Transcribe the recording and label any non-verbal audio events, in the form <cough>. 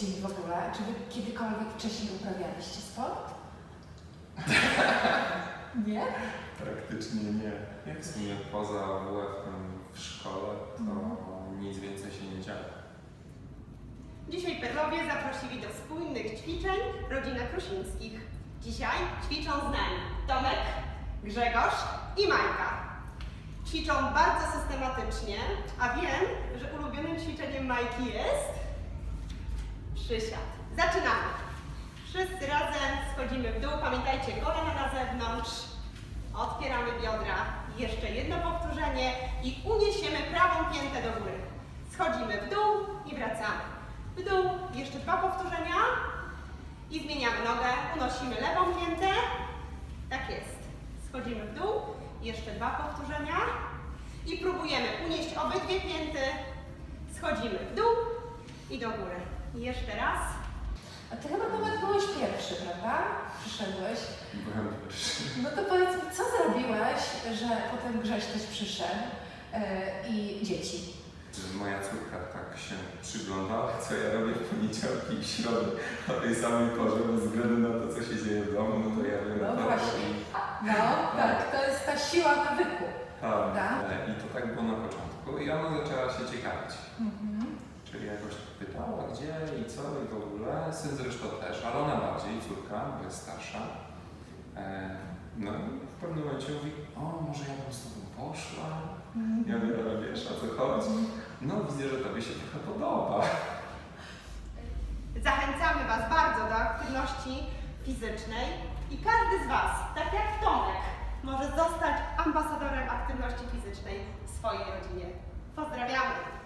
dzieci w ogóle? Czy wy kiedykolwiek wcześniej uprawialiście sport? <laughs> Nie? Praktycznie nie. Jak w sumie poza WF-em w szkole, to nic więcej się nie działo. Dzisiaj Perlowie zaprosili do spójnych ćwiczeń rodzinę Krusińskich. Dzisiaj ćwiczą z nami Tomek, Grzegorz i Majka. Ćwiczą bardzo systematycznie, a wiem, że ulubionym ćwiczeniem Majki jest przysiad. Zaczynamy. Wszyscy razem schodzimy w dół. Pamiętajcie, kolana na zewnątrz. Otwieramy biodra. Jeszcze jedno powtórzenie i uniesiemy prawą piętę do góry. Schodzimy w dół i wracamy. W dół, jeszcze dwa powtórzenia i zmieniamy nogę. Unosimy lewą piętę. Tak jest. Schodzimy w dół, jeszcze dwa powtórzenia i próbujemy unieść obydwie pięty. Schodzimy w dół i do góry. Jeszcze raz. A ty chyba Tomek byłeś pierwszy, prawda? Przyszedłeś. Byłem pierwszy. No to powiedz mi, co zrobiłeś, że potem Grześ też przyszedł e, i dzieci? Moja córka tak się przyglądała, co ja robię w poniedziałki i w środę o tej samej porze, bez względu na to, co się dzieje w domu, no to ja wiem No właśnie. i No tak, to jest ta siła nawyku. tak, Tak. I to tak było na początku i ona zaczęła się ciekawić. Mhm. Czyli jakoś pytała gdzie i co i w ogóle. Syn zresztą też, ale ona bardziej, córka, bo jest starsza. E, no i w pewnym momencie mówi, o może ja bym z tobą poszła. Ja mówię, ale wiesz o co chodzi? No widzę, że tobie się trochę podoba. Zachęcamy Was bardzo do aktywności fizycznej i każdy z Was, tak jak Tomek, może zostać ambasadorem aktywności fizycznej w swojej rodzinie. Pozdrawiamy!